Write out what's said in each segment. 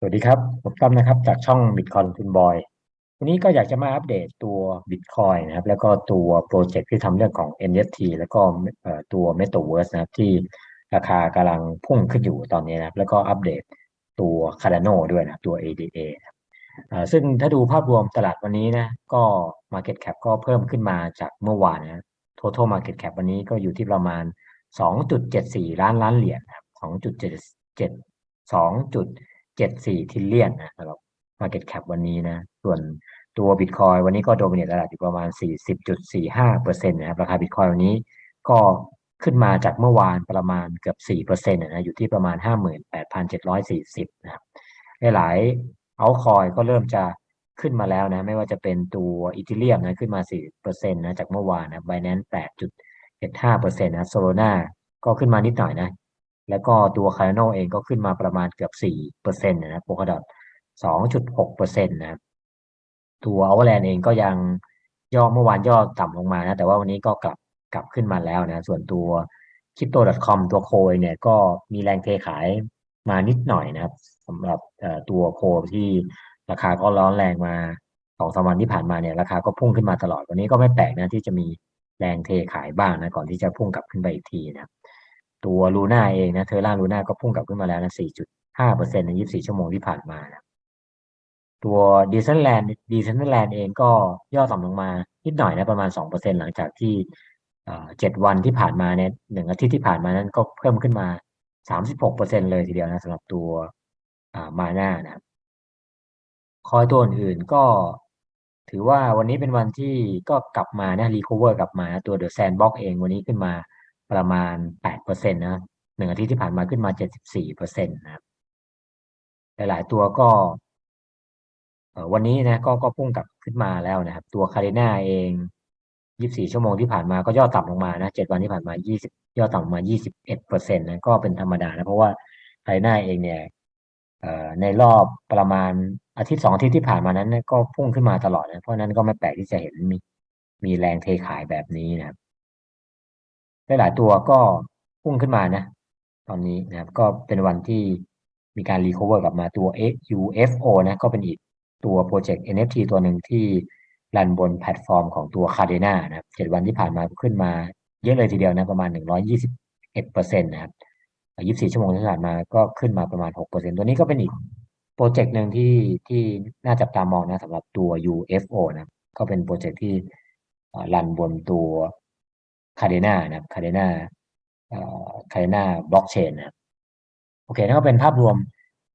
สวัสดีครับ ผมตั้มนะครับ จากช่อง Bitcoin คุณบอย วันนี้ก็อยากจะมาอัปเดตตัว Bitcoin นะครับ แล้วก็ตัวโปรเจกต์ที่ทำเรื่องของ NFT แล้วก็ตัว Metaverse นะครับ ที่ราคากำลังพุ่งขึ้นอยู่ตอนนี้นะครับ แล้วก็อัปเดตตัว Cardano ด้วยนะตัว ADA นะครับซึ่งถ้าดูภาพรวมตลาดวันนี้นะ ก็ Market Cap ก็เพิ่มขึ้นมาจากเมื่อวานนะ Total Market Cap วันนี้ก็อยู่ที่ประมาณ 2.74 ล้านล้านเหรียญนะครับ2.77 2.74ทิลเลียนนะสำหรับ Market Cap วันนี้นะ ส่วนตัว Bitcoin วันนี้ก็โดมิเนตตลาดอยู่ประมาณ 40.45%นะครับราคา Bitcoin วันนี้ก็ขึ้นมาจากเมื่อวานประมาณเกือบ 4%นะอยู่ที่ประมาณ 58,740 นะครับหลายๆเอาคอยก็เริ่มจะขึ้นมาแล้วนะไม่ว่าจะเป็นตัวอีเทเรียมนะขึ้นมา 4%นะจากเมื่อวานนะ Binance 8.75%นะ Solana ก็ขึ้นมานิดหน่อยนะ แล้วก็ตัว Cardano เองก็ขึ้นมาประมาณเกือบ4%นะครับ Polkadot 2.6%นะครับตัว Avalanche เองก็ยังย่อเมื่อวานย่อต่ำลงมานะแต่ว่าวันนี้ก็กลับกลับขึ้นมาแล้วนะส่วนตัว Crypto.com ตัวโคยเนี่ยก็มีแรงเทขายมานิดหน่อยนะครับสำหรับตัวโคที่ราคาก็ร้อนแรงมาสองสามวันที่ผ่านมาเนี่ยราคาก็พุ่งขึ้นมาตลอดวันนี้ก็ไม่แปลกนะที่จะมีแรงเทขายบ้างนะก่อนที่จะพุ่งกลับขึ้นไปอีกทีนะครับ ตัวลูน่าเองนะเทอร่าลูน่าก็พุ่งกลับขึ้นมาแล้วนะ4.5%ใน 24 ชั่วโมงที่ผ่านมานะตัวดิซันแลนด์ดิซันแลนด์เองก็ย่อต่ำลงมานิดหน่อยนะประมาณ 2%หลังจากที่เจ็ดวันที่ผ่านมาเนี่ยหนึ่งอาทิตย์ที่ผ่านมานั้นก็เพิ่มขึ้นมา 36%เลยทีเดียวนะสำหรับตัวมาน่านะคอยตัวอื่นๆก็ถือว่าวันนี้เป็นวันที่ก็กลับมานะรีคอเวอร์กลับมาตัวเดอะแซนบ็อกเองวันนี้ขึ้นมา ประมาณ8%นะหนึ่งอาทิตย์ที่ผ่านมาขึ้นมา 74%นะครับหลาย ๆ ตัวก็วันนี้นะก็ก็พุ่งกลับขึ้นมาแล้วนะครับ ตัวคาเรนาเอง 24 ชั่วโมงที่ผ่านมาก็ย่อต่ำลงมานะ7วันที่ผ่านมา 20 ย่อต่ำลงมา 21%นะก็เป็นธรรมดานะเพราะว่าคาเรนาเองเนี่ยในรอบประมาณอาทิตย์สองอาทิตย์ที่ผ่านมานั้น ก็พุ่งขึ้นมาตลอดนะเพราะนั้นก็ไม่แปลกที่จะเห็นมีมีแรงเทขายแบบนี้นะครับ หลายตัวก็พุ่งขึ้นมานะ ตอนนี้นะครับ ก็เป็นวันที่มีการรีคอเวอร์กลับมาตัว UFO นะ ก็เป็นอีกตัวโปรเจกต์ NFT ตัวหนึ่งที่รันบนแพลตฟอร์มของตัว Cardano นะครับเจ็ดวันที่ผ่านมาขึ้นมาเยอะเลยทีเดียวนะ ประมาณ 121%นะครับ24 ชั่วโมงที่ผ่านมาก็ขึ้นมาประมาณ 6%ตัวนี้ก็เป็นอีกโปรเจกต์หนึ่งที่ที่น่าจับตามองนะสำหรับตัว UFO นะ ก็เป็นโปรเจกต์ที่รันบนตัว คาเดนานะครับคาเดนาคาเดนาบล็อกเชนนะครับโอเคนั่นก็เป็นภาพรวม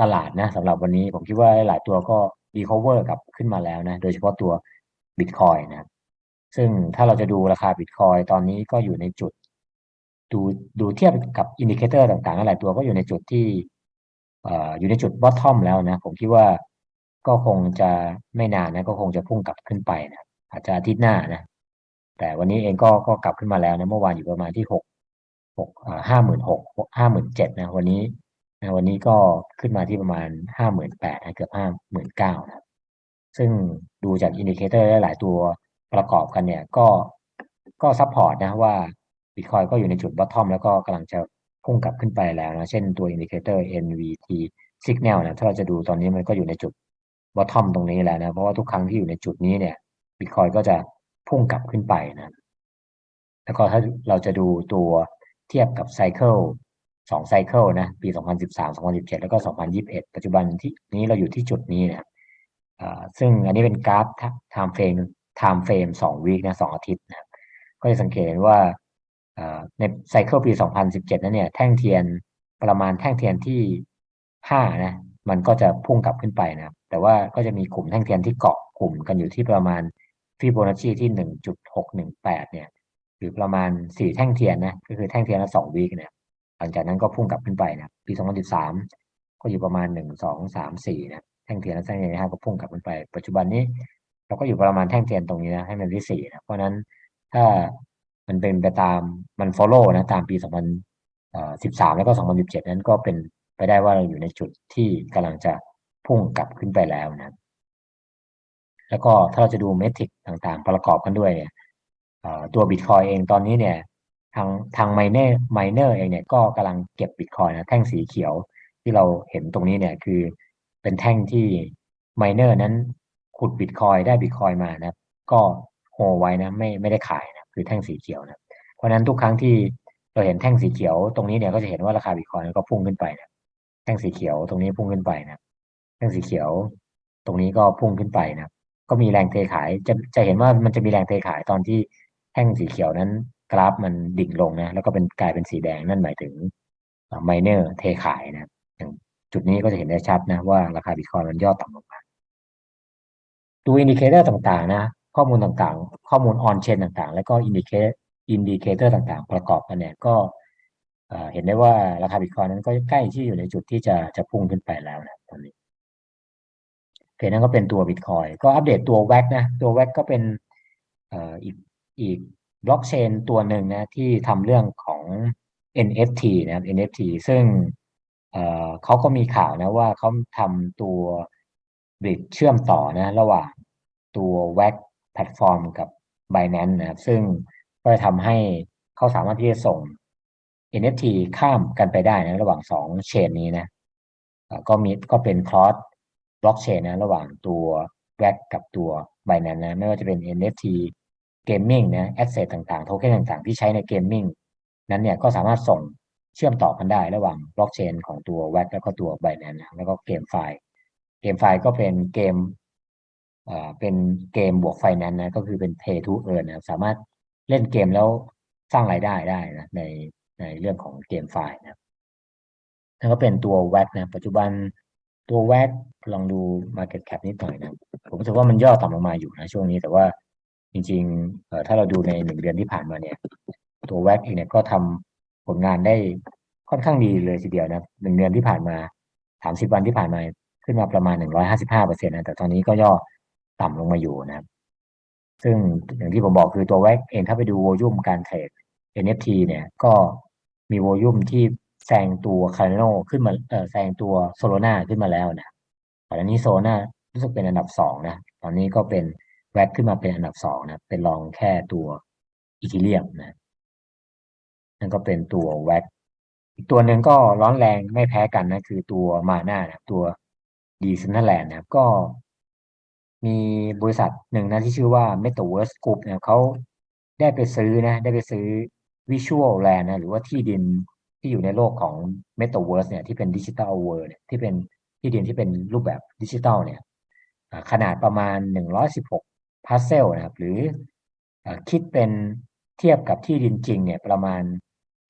ตลาดนะสำหรับวันนี้ผมคิดว่าหลายตัวก็รีคอเวอร์กลับขึ้นมาแล้วนะ โดยเฉพาะตัว Bitcoin นะซึ่งถ้าเราจะดูราคา Bitcoin ตอนนี้ก็อยู่ในจุด ดูดูเทียบกับอินดิเคเตอร์ต่างๆหลายตัวก็อยู่ในจุดที่อยู่ในจุดบอททอมแล้วนะ ผมคิดว่าก็คงจะไม่นานนะ ก็คงจะพุ่งกลับขึ้นไปนะอาจจะอาทิตย์หน้านะ แต่วันนี้เองก็ก็กลับขึ้นมาแล้วนะเมื่อวานอยู่ประมาณที่หกหกห้าหมื่นหกห้าหมื่นเจ็ดนะวันนี้นะวันนี้ก็ขึ้นมาที่ประมาณห้าหมื่นแปดเกือบห้าหมื่นเก้านะซึ่งดูจากอินดิเคเตอร์หลายตัวประกอบกันเนี่ยก็ก็ซัพพอร์ตนะว่าบิตคอยก็อยู่ในจุดบอททอมแล้วก็กำลังจะพุ่งกลับขึ้นไปแล้วนะ เช่นตัวอินดิเคเตอร์ NVT Signal นะถ้าเราจะดูตอนนี้มันก็อยู่ในจุดบอททอมตรงนี้แล้วนะ เพราะว่าทุกครั้งที่อยู่ในจุดนี้เนี่ยบิตคอยก็จะ พุ่งกลับขึ้นไปนะ แล้วก็ถ้าเราจะดูตัวเทียบกับไซเคิลสองไซเคิลนะ ปี 2013 2017 แล้วก็ 2021 ปัจจุบันที่นี้เราอยู่ที่จุดนี้นะซึ่งอันนี้เป็นกราฟ time frame time frame สองวีคนะสองอาทิตย์นะก็จะสังเกตว่าในไซเคิลปี 2017 นั้นเนี่ย แท่งเทียนประมาณแท่งเทียนที่ 5 นะ มันก็จะพุ่งกลับขึ้นไปนะ แต่ว่าก็จะมีกลุ่มแท่งเทียนที่เกาะกลุ่มกันอยู่ที่ประมาณ ฟิโบนัชชีที่หนึ่งจุดหกหนึ่งแปดเนี่ย หรือประมาณสี่แท่งเทียนนะก็คือแท่งเทียนละสองวีคเนี่ยหลังจากนั้นก็พุ่งกลับขึ้นไปนะปีสองพันสิบสามก็อยู่ประมาณหนึ่งสองสามสี่นะแท่งเทียนละแท่งเทียนห้าก็พุ่งกลับขึ้นไป ปัจจุบันนี้เราก็อยู่ประมาณแท่งเทียนตรงนี้นะให้มันที่สี่นะเพราะนั้นถ้ามันเป็นไปตามมัน follow นะตามปีสองพันสิบสามแล้วก็สองพันสิบเจ็ดนั้นก็เป็นไปได้ว่าเราอยู่ในจุดที่กำลังจะพุ่งกลับขึ้นไปแล้วนะ แล้วก็ถ้าเราจะดูเมทริกต่างๆ ประกอบกันด้วยเนี่ยตัวบิตคอยเองตอนนี้เนี่ยทางทางไมเนอร์ไมเนอร์เองเนี่ยก็กำลังเก็บบิตคอยนะแท่งสีเขียวที่เราเห็นตรงนี้เนี่ยคือเป็นแท่งที่ไมเนอร์นั้นขุดบิตคอยได้บิตคอยมานะก็โฮไว้นะไม่ไม่ได้ขายนะคือแท่งสีเขียวนะเพราะฉะนั้นทุกครั้งที่เราเห็นแท่งสีเขียวตรงนี้เนี่ยก็จะเห็นว่าราคาบิตคอยก็พุ่งขึ้นไปนะแท่งสีเขียวตรงนี้พุ่งขึ้นไปนะแท่งสีเขียวตรงนี้ก็พุ่งขึ้นไปนะ ก็มีแรงเทขายจะจะเห็นว่ามันจะมีแรงเทขายตอนที่แท่งสีเขียวนั้น กราฟมันดิ่งลงนะแล้วก็เป็นกลายเป็นสีแดงนั่นหมายถึงไมเนอร์เทขายนะอย่างจุดนี้ก็จะเห็นได้ชัดนะว่าราคาบิตคอยมันย่อต่ำลงมาดูอินดิเคเตอร์ต่างๆ นะข้อมูลต่างๆ ข้อมูลออนเชนต่างๆ แล้วก็อินดิเคอินดิเคเตอร์ต่างๆ ประกอบกันเนี่ยก็เห็นได้ว่าราคาบิตคอยนั้นก็ใกล้ที่อยู่ในจุดที่จะจะพุ่งขึ้นไปแล้วนะตอนนี้ เคนั่นก็เป็นตัวบิตคอยก็อัปเดตตัวแวกนะ ตัวแวกก็เป็นอีกอีกบล็อกเชนตัวหนึ่งนะที่ทำเรื่องของ NFT นะครับ NFT ซึ่งเขาก็มีข่าวนะว่าเขาทำตัวบริดเชื่อมต่อนะระหว่างตัว w a c แพลตฟอร์มกับ Binance นะครับซึ่งก็จะทำให้เขาสามารถที่จะส่ง NFT ข้ามกันไปได้นะระหว่างสองเชนนี้นะก็มีก็เป็นคลอส บล็อกเชนนะระหว่างตัว w a c กับตัว Binance นะไม่ว่าจะเป็น NFT เกมมิ่งนะแอสเซทต่างๆ โทเค็นต่างๆ ที่ใช้ในเกมมิ่งนั้นเนี่ยก็สามารถส่งเชื่อมต่อกันได้ระหว่างบล็อกเชนของตัว w a c แล้วก็ตัว Binance นแล้วก็เกมไฟล์เกมไฟล์ก็เป็นเกมเอ่อเป็นเกมบวกไฟแนนซ์นะก็คือเป็น pay to earn นะสามารถเล่นเกมแล้วสร้างรายได้ได้นะในในเรื่องของเกมไฟล์นะแล้วก็เป็นตัว w a c นะปัจจุบัน ตัว w a c ลองดู Market Cap นิดหน่อยนะ ผมรู้สึกว่ามันย่อต่ำลงมาอยู่นะช่วงนี้แต่ว่าจริงๆเอ่อถ้าเราดูในหนึ่งเดือนที่ผ่านมาเนี่ย ตัวแวกเองเนี่ยก็ทำผลงานได้ค่อนข้างดีเลยทีเดียวนะหนึ่งเดือนที่ผ่านมาสามสิบวันที่ผ่านมาขึ้นมาประมาณหนึ่งร้อยห้าสิบห้าเปอร์เซ็นต์นะแต่ตอนนี้ก็ย่อต่ำลงมาอยู่นะครับ ซึ่งอย่างที่ผมบอกคือตัวแวกเองถ้าไปดูโวลุ่มการเทรด NFT เนี่ยก็มีโวลุ่มที่ แซงตัวคาร์โนขึ้นมาเออแซงตัวโซโลนาขึ้นมาแล้วนะตอนนี้โซโลนารู้สึกเป็นอันดับสองนะ ตอนนี้ก็เป็นแวกขึ้นมาเป็นอันดับสองนะ เป็นรองแค่ตัวอีทิเลียมนะนั่นก็เป็นตัวแวกอีกตัวหนึ่งก็ร้อนแรงไม่แพ้กันนะ คือตัวมาหน้านะตัวดีซินเนอร์แลนด์นะครับก็มีบริษัทหนึ่งนะที่ชื่อว่า Metaverse Group เนี่ยเขาได้ไปซื้อนะ ได้ไปซื้อ Visual Land นะหรือว่าที่ดิน ที่อยู่ในโลกของ Metaverse เนี่ยที่เป็นดิจิทัลเวิร์เนี่ยที่เป็นที่ดินที่เป็นรูปแบบดิจิทัลเนี่ยขนาดประมาณ 116พาร์เซลนะครับ หรือคิดเป็นเทียบกับที่ดินจริงเนี่ยประมาณ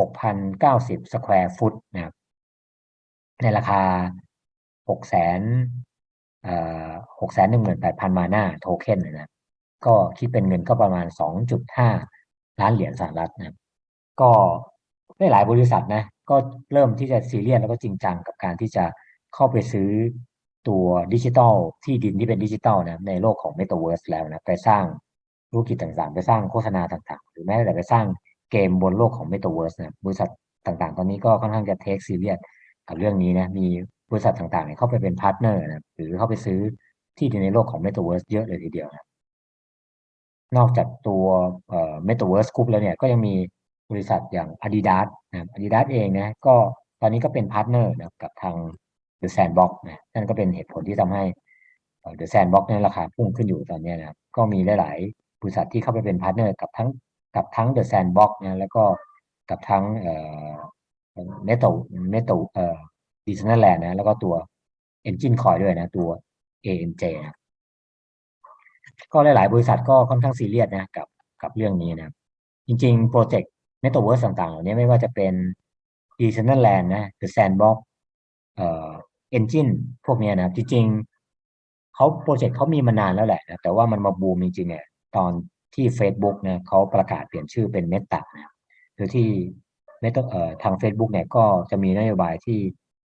6,090สแควร์ฟุตนะครับในราคา6แสนเอ่อ6แสน18,000 มาหน้าโทเค็นนะก็คิดเป็นเงินก็ประมาณ 2.5 ล้านเหรียญสหรัฐนะก็ ได้หลายบริษัทนะ ก็เริ่มที่จะซีเรียสแล้วก็จริงจังกับการที่จะเข้าไปซื้อตัวดิจิตอลที่ดินที่เป็นดิจิตอลนะในโลกของ Metaverse แล้วนะไปสร้างธุรกิจต่างๆ ไปสร้างโฆษณาต่างๆ หรือแม้แต่ไปสร้างเกมบนโลกของ Metaverse นะบริษัทต่างๆ ตอนนี้ก็ค่อนข้างจะเทคซีเรียสกับเรื่องนี้นะมีบริษัทต่างๆเนี่ยเข้าไปเป็นพาร์ทเนอร์นะหรือเข้าไปซื้อที่ดินในโลกของ Metaverse เยอะเลยทีเดียวนะนอกจากตัวเอ่อ Metaverse Group แล้วเนี่ยก็ยังมี บริษัทอย่าง Adidas นะ Adidas เองนะก็ตอนนี้ก็เป็นพาร์ทเนอร์นะกับทาง The Sandbox นะนั่นก็เป็นเหตุผลที่ทำให้ The Sandbox นั้นราคาพุ่งขึ้นอยู่ตอนนี้นะก็มีหลาย ๆ บริษัทที่เข้าไปเป็นพาร์ทเนอร์กับทั้งกับทั้ง The Sandbox นะแล้วก็กับทั้งเอ่อ Metal Metal เอ่อ Disneyland นะแล้วก็ตัว Engine Coin ด้วยนะตัว ANJ นะก็หลาย ๆ บริษัทก็ค่อนข้างซีเรียสนะกับกับเรื่องนี้นะจริง ๆ โปรเจกต์ Metaverse ต่างๆเหล่านี้ไม่ว่าจะเป็น Disneyland นะ The Sandbox เอ่อ Engine พวกนี้นะจริงๆเขาโปรเจกต์เขามีมานานแล้วแหละนะแต่ว่ามันมาบูมจริงๆเนี่ยตอนที่ Facebook นะเขาประกาศเปลี่ยนชื่อเป็น Meta นะโดยที่ Meta เอ่อทาง Facebook เนี่ยก็จะมีนโยบายที่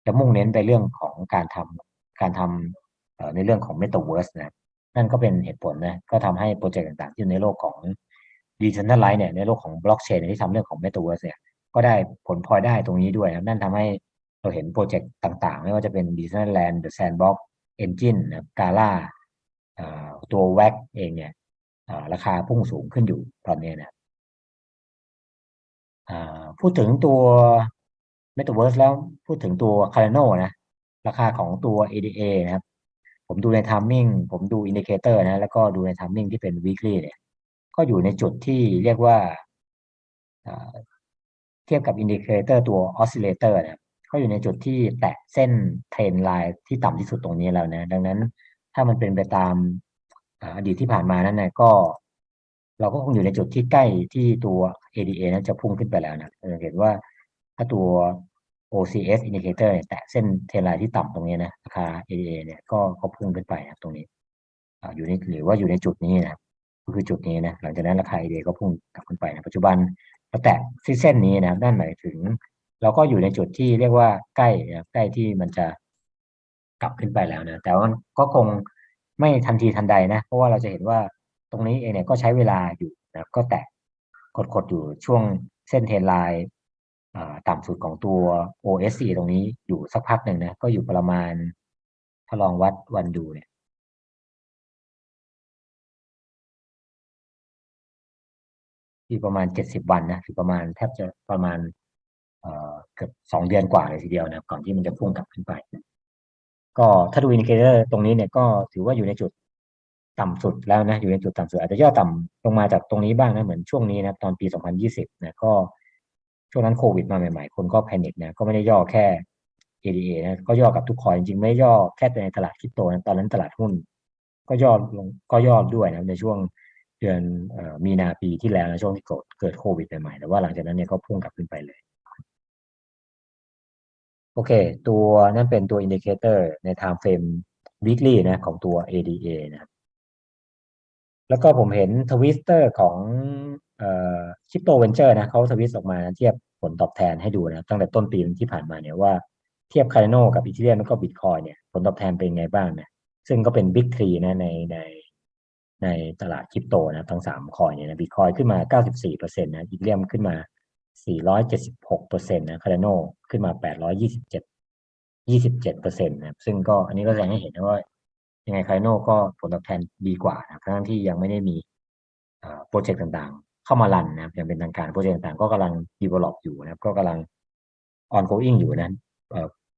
จะมุ่งเน้นไปเรื่องของการทำการทำเอ่อในเรื่องของ Metaverse นะนั่นก็เป็นเหตุผลนะก็ทำให้โปรเจกต์ต่างๆ ที่ในโลกของ Decentralized เนี่ยในโลกของบล็อกเชนที่ทำเรื่องของ Metaverse เนี่ยก็ได้ผลพลอยได้ตรงนี้ด้วยนะนั่นทำให้เราเห็นโปรเจกต์ต่างๆ ไม่ว่าจะเป็น Disneyland The Sandbox Engine นะกาล่าตัว w a c เองเนี่ยราคาพุ่งสูงขึ้นอยู่ตอนนี้นะพูดถึงตัว Metaverse แล้วพูดถึงตัว Cardano นะ ราคาของตัว ADA นะครับ ผมดูใน timing ผมดูอินดิเคเตอร์นะ แล้วก็ดูใน timing ที่เป็น weekly เนี่ย ก็อยู่ในจุดที่เรียกว่าเทียบกับอินดิเคเตอร์ตัว oscillator นะครับก็อยู่ในจุดที่แตะเส้นเทรนไลน์ที่ต่ำที่สุดตรงนี้แล้วนะ ดังนั้นถ้ามันเป็นไปตามอดีตที่ผ่านมานั้นนะก็ เราก็คงอยู่ในจุดที่ใกล้ที่ตัว ADA นั้นจะพุ่งขึ้นไปแล้วนะเห็นว่าถ้าตัว OCS indicator เนี่ยแตะเส้นเทรนไลน์ที่ต่ำตรงนี้นะราคา ADA เนี่ยก็ก็พุ่งขึ้นไปนะตรงนี้อยู่ในหรือว่าอยู่ในจุดนี้นะ ก็คือจุดนี้นะหลังจากนั้นราคา ADA ก็พุ่งกลับขึ้นไปนะปัจจุบันเราแตะที่เส้นนี้นะครับนั่นหมายถึง เราก็อยู่ในจุดที่เรียกว่าใกล้นะใกล้ที่มันจะกลับขึ้นไปแล้วนะแต่ว่าก็คงไม่ทันทีทันใดนะ เพราะว่าเราจะเห็นว่าตรงนี้เองเนี่ยก็ใช้เวลาอยู่นะก็แตะกดๆอยู่ช่วงเส้นเทรนไลน์ต่ำสุดของตัว OSC ตรงนี้อยู่สักพักหนึ่งนะก็อยู่ประมาณถ้าลองวัดวันดูเนี่ย อยู่ประมาณเจ็ดสิบวันนะคือประมาณแทบจะประมาณเอ่อเกือบสองเดือนกว่าเลยทีเดียวนะก่อนที่มันจะพุ่งกลับขึ้นไป ก็ถ้าดูอินดิเคเตอร์ตรงนี้เนี่ยก็ถือว่าอยู่ในจุดต่ำสุดแล้วนะ อยู่ในจุดต่ำสุดอาจจะย่อต่ำลงมาจากตรงนี้บ้างนะ เหมือนช่วงนี้นะตอนปี 2020นะก็ช่วงนั้นโควิดมาใหม่ๆ คนก็แพนิคนะก็ไม่ได้ย่อแค่ ADA นะก็ย่อกับทุกคอยจริงๆ ไม่ย่อแค่ในตลาดคริปโตนะตอนนั้นตลาดหุ้น ก็ย่อลงก็ย่อด้วยนะในช่วง เดือนมีนาปีที่แล้วนะช่วงที่เกิดโควิดใหม่ๆแต่ว่าหลังจากนั้นเนี่ยก็พุ่งกลับขึ้นไปเลยโอเค ตัวนั่นเป็นตัวอินดิเคเตอร์ใน time frame weekly นะของตัว ADA นะแล้วก็ผมเห็นทวิสเตอร์ของคริปโตเวนเจอร์นะเขาทวิสออกมาเทียบผลตอบแทนให้ดูนะตั้งแต่ต้นปีที่ผ่านมาเนี่ยว่าเทียบคาร์โนกับอีเทเรียมแล้วก็บิตคอยเนี่ยผลตอบแทนเป็นไงบ้างนะซึ่งก็เป็นบิ๊กทรีนะในใน ในตลาดคริปโตนะทั้งสามคอยเนี่ยนะบิตคอยขึ้นมา 94%นะอีเทเรียมขึ้นมา 476%นะคาร์โนขึ้นมา 827 27%นะซึ่งก็อันนี้ก็แสดงให้เห็นนะว่า ยังไงคาร์โนก็ผลตอบแทนดีกว่านะทั้งที่ยังไม่ได้มีโปรเจกต์ต่างๆ เข้ามารันนะครังเป็นทางการโปรเจกต์ต่างๆ ก็กำลัง develop อยู่นะครับก็กำลัง ongoing อยู่นะ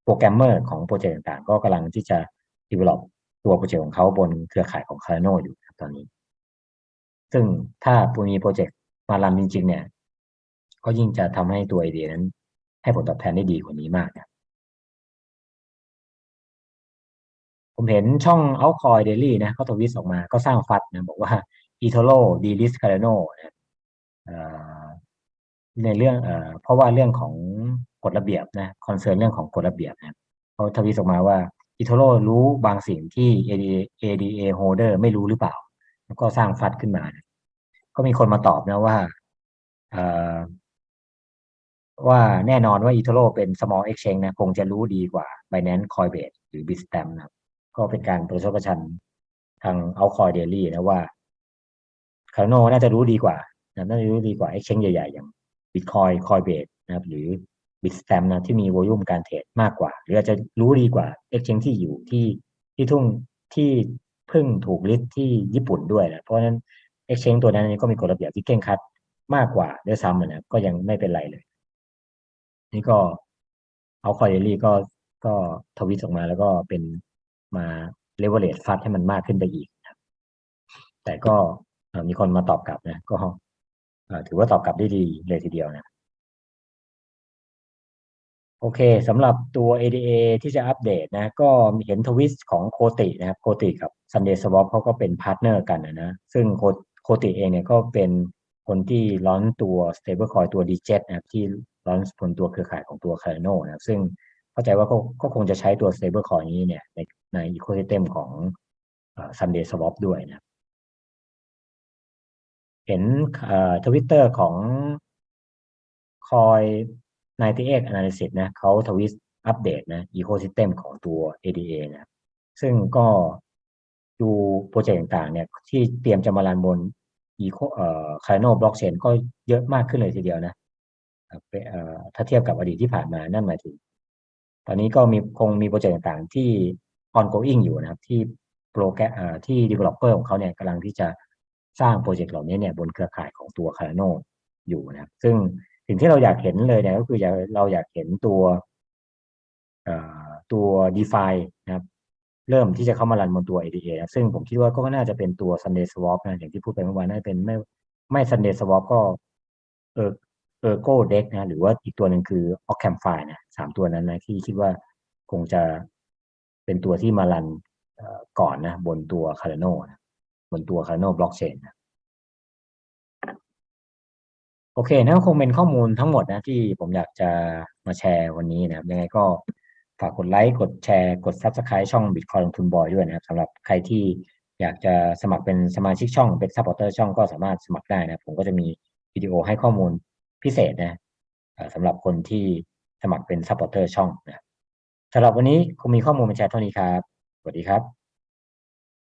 โปรแกรมเมอร์ของโปรเจกต์ต่างๆ ก็กำลังที่จะ develop ตัวโปรเจกต์ของเขาบนเครือข่ายของ Cardano อยู่ ตอนนี้ ซึ่งถ้ามีโปรเจกต์มารันจริง ๆ เนี่ย ก็ยิ่งจะทำให้ตัวไอเดียนั้น ให้ผลตอบแทนได้ดีกว่านี้มากนะผมเห็นช่อง Outcoin Daily นะเขาทวิตออกมาก็สร้างฟัดนะ บอกว่า e t o r o d e l i s c a r a n o นะในเรื่องเอ่อเพราะว่าเรื่องของกฎระเบียบนะคอนเซิร์นเรื่องของกฎระเบียบนะเขาทวีตออกมาว่า อิโทโรรู้บางสิ่งที่ ADA, ADA holder ไม่รู้หรือเปล่า แล้วก็สร้างฟัดขึ้นมา ก็มีคนมาตอบนะว่าว่าแน่นอนว่าอีโทโรเป็น small exchange นะ คงจะรู้ดีกว่า Binance Coinbase หรือ Bitstamp นะก็เป็นการประชดประชันทาง Outcoin Daily นะว่าคาโนน่าจะรู้ดีกว่าน่าจะรู้ดีกว่า exchange ใหญ่ๆ อย่าง Bitcoin Coinbase นะครับ หรือ Bitstamp นะที่มีวลุ่มการเทรดมากกว่า หรืออาจจะรู้ดีกว่า exchange ที่อยู่ที่ที่ทุ่งที่ เพิ่งถูกลิสต์ที่ญี่ปุ่นด้วยนะเพราะฉะนั้น exchange ตัวนั้นก็มีกฎระเบียบที่เคร่งครัดมากกว่าด้วยซ้ำนะก็ยังไม่เป็นไรเลย นี่ก็เอาคอยเดลี่ก็ก็ทวิตออกมาแล้วก็เป็นมาเลเวลเลตฟัดให้มันมากขึ้นไปอีกนะแต่ก็มีคนมาตอบกลับนะ ก็ถือว่าตอบกลับได้ดีเลยทีเดียวนะ โอเคสำหรับตัว ADA ที่จะอัปเดตนะ ก็เห็นทวิสของโคตินะครับโคติกับ Sunday Swap เขาก็เป็นพาร์ทเนอร์กันนะ ซึ่งโคติเองเนี่ยก็เป็นคนที่ร้อนตัว stablecoin ตัว d j e t นะครับที่ร้อนบนตัวเครือข่ายของตัว Cardano นะซึ่งเข้าใจว่าก็ก็คงจะใช้ตัว stablecoin นี้เนี่ยในใน ecosystem ของ Sunday Swap ด้วยนะเห็นทวิตเตอร์ของคอย 98 Analysis นะเขาทวิตอัปเดตนะ Ecosystem ของตัว ADA นะซึ่งก็ดูโปรเจกต์ต่างๆเนี่ยที่เตรียมจะมารันบน Eco เอ่อ Cardano Blockchain ก็เยอะมากขึ้นเลยทีเดียวนะถ้าเทียบกับอดีตที่ผ่านมานั่นหมายถึง ตอนนี้ก็มีคงมีโปรเจกต์ต่างๆที่ ongoing อยู่นะครับ ที่โปรแกรมที่ developer ของเขาเนี่ยกำลังที่จะสร้างโปรเจกต์เหล่านี้เนี่ยบนเครือข่ายของตัว Cardano อยู่นะครับ ซึ่ง สิ่งที่เราอยากเห็นเลยเนี่ยก็คืออยากเราอยากเห็นตัวตัว DeFi นะครับเริ่มที่จะเข้ามารันบนตัว ADA นะซึ่งผมคิดว่าก็น่าจะเป็นตัว Sunday Swap นะอย่างที่พูดไปเมื่อวานน่าจะเป็นไม่ไม่ Sunday Swap ก็เออเออโก้เด็กนะหรือว่าอีกตัวหนึ่งคือ Occamfy นะสามตัวนั้นนะที่คิดว่าคงจะเป็นตัวที่มารันก่อนนะบนตัว Cardano นะบนตัว Cardano Blockchain นะ โอเคนั่นคงเป็นข้อมูลทั้งหมดนะที่ผมอยากจะมาแชร์วันนี้นะครับ ยังไงก็ฝากกดไลค์ กดแชร์ กด Subscribe ช่อง Bitcoin ลงทุนบอยด้วยนะครับสำหรับใครที่อยากจะสมัครเป็นสมาชิกช่องเป็น supporter ช่องก็สามารถสมัครได้นะผมก็จะมีวิดีโอให้ข้อมูลพิเศษนะสำหรับคนที่สมัครเป็น supporter ช่องนะสำหรับวันนี้คงมีข้อมูลมาแชร์เท่านี้ครับ สวัสดีครับ